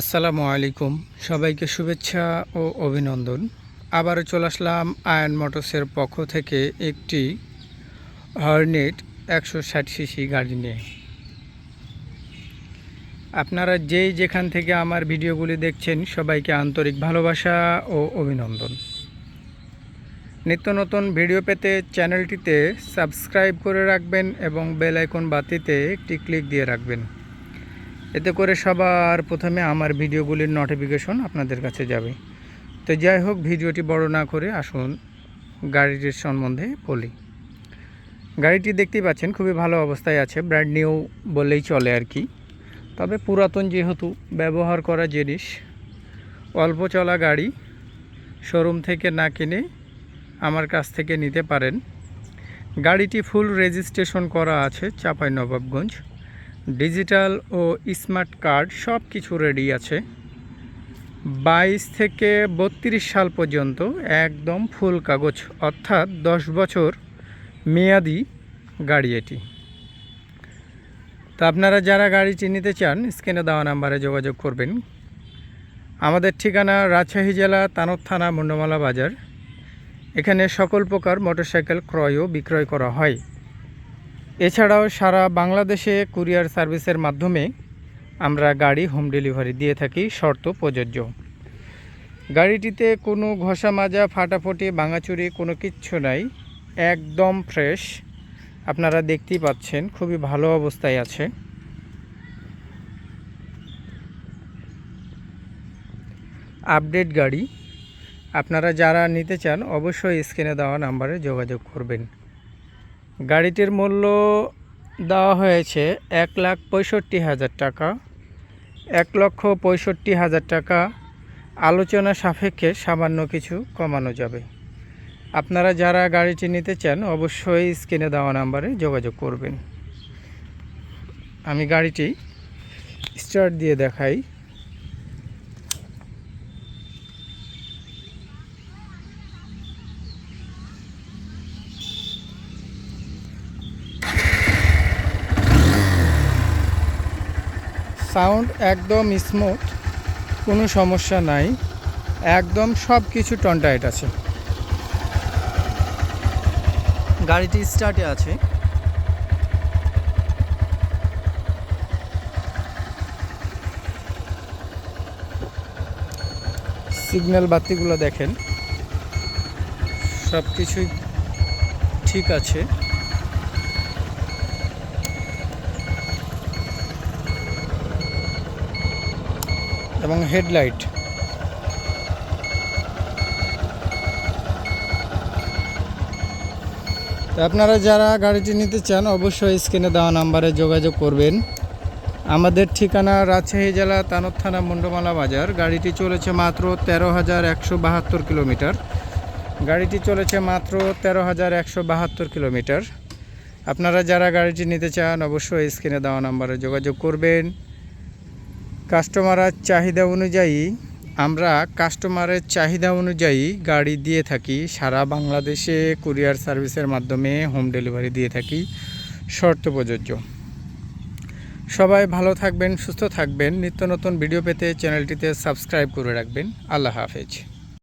আসসালামু আলাইকুম। সবাইকে শুভেচ্ছা ও অভিনন্দন। আবারও চলে আসলাম আয়ন মোটরসের পক্ষ থেকে একটি হর্নেট একশো ষাট সিসি গাড়ি নিয়ে। আপনারা যেই যেখান থেকে আমার ভিডিওগুলি দেখছেন, সবাইকে আন্তরিক ভালোবাসা ও অভিনন্দন। নিত্য নতুন ভিডিও পেতে চ্যানেলটিতে সাবস্ক্রাইব করে রাখবেন এবং বেল আইকন বাতিতে একটি ক্লিক দিয়ে রাখবেন। এতে করে সবার প্রথমে আমার ভিডিওগুলির নোটিফিকেশন আপনাদের কাছে যাবে। তো যাই হোক, ভিডিওটি বড় না করে আসুন গাড়িটির সম্বন্ধে বলি। গাড়িটি দেখতেই পাচ্ছেন, খুবই ভালো অবস্থায় আছে ব্র্যান্ড নিউ বললেই চলে আর কি। তবে পুরাতন যেহেতু ব্যবহার করা জিনিস, অল্প চলা গাড়ি শোরুম থেকে না কিনে আমার কাছ থেকে নিতে পারেন। গাড়িটি ফুল রেজিস্ট্রেশন করা আছে চাঁপাই নবাবগঞ্জ ডিজিটাল ও স্মার্ট কার্ড সব কিছু রেডি আছে। বাইশ থেকে বত্রিশ সাল পর্যন্ত একদম ফুল কাগজ, অর্থাৎ দশ বছর মেয়াদি গাড়ি এটি। তো আপনারা যারা গাড়িটি নিতে চান, স্ক্রিনে দেওয়া নাম্বারে যোগাযোগ করবেন। আমাদের ঠিকানা রাজশাহী জেলা, তানব থানা, মুন্ডমালা বাজার। এখানে সকল প্রকার মোটরসাইকেল ক্রয় ও বিক্রয় করা হয়। এছাড়াও সারা বাংলাদেশে কুরিয়ার সার্ভিসের মাধ্যমে আমরা গাড়ি হোম ডেলিভারি দিয়ে থাকি, শর্ত প্রযোজ্য। গাড়িটিতে কোনো ঘষা মাজা ফাটাফুটি, ভাঙাচুরি কোনো কিচ্ছু নাই, একদম ফ্রেশ। আপনারা দেখতেই পাচ্ছেন, খুবই ভালো অবস্থায় আছে। আপডেট গাড়ি, আপনারা যারা নিতে চান অবশ্যই স্ক্রিনে দেওয়া নাম্বারে যোগাযোগ করবেন। গাড়িটির মূল্য দেওয়া হয়েছে এক লাখ পঁয়ষট্টি হাজার টাকা, এক লক্ষ পঁয়ষট্টি হাজার টাকা। আলোচনা সাপেক্ষে সামান্য কিছু কমানো যাবে। আপনারা যারা গাড়িটি নিতে চান, অবশ্যই স্ক্রিনে দেওয়া নাম্বারে যোগাযোগ করবেন। আমি গাড়িটি স্টার্ট দিয়ে দেখাই। সাউন্ড একদম স্মুথ কোনো সমস্যা নাই। একদম সব কিছু টনটাইট আছে। গাড়িটি স্টার্টে আছে। সিগন্যাল বাতিগুলো দেখেন। সব কিছুই ঠিক আছে। এবং হেডলাইট। আপনারা যারা গাড়িটি নিতে চান, অবশ্যই স্ক্রিনে দেওয়া নাম্বারে যোগাযোগ করবেন। আমাদের ঠিকানা রাজশাহী জেলা তানব থানা মুন্ডমালা বাজার। গাড়িটি চলেছে মাত্র তেরো হাজার একশো বাহাত্তর কিলোমিটার। গাড়িটি চলেছে মাত্র তেরো হাজার একশো বাহাত্তর কিলোমিটার। আপনারা যারা গাড়িটি নিতে চান, অবশ্যই স্ক্রিনে দেওয়া নাম্বারে যোগাযোগ করবেন। কাস্টমারের চাহিদা অনুযায়ী আমরা কাস্টমারের চাহিদা অনুযায়ী গাড়ি দিয়ে থাকি। সারা বাংলাদেশে কুরিয়ার সার্ভিসের মাধ্যমে হোম ডেলিভারি দিয়ে থাকি। শর্ত প্রযোজ্য। সবাই ভালো থাকবেন, সুস্থ থাকবেন। নিত্য নতুন ভিডিও পেতে চ্যানেলটিতে সাবস্ক্রাইব করে রাখবেন। আল্লাহ হাফেজ।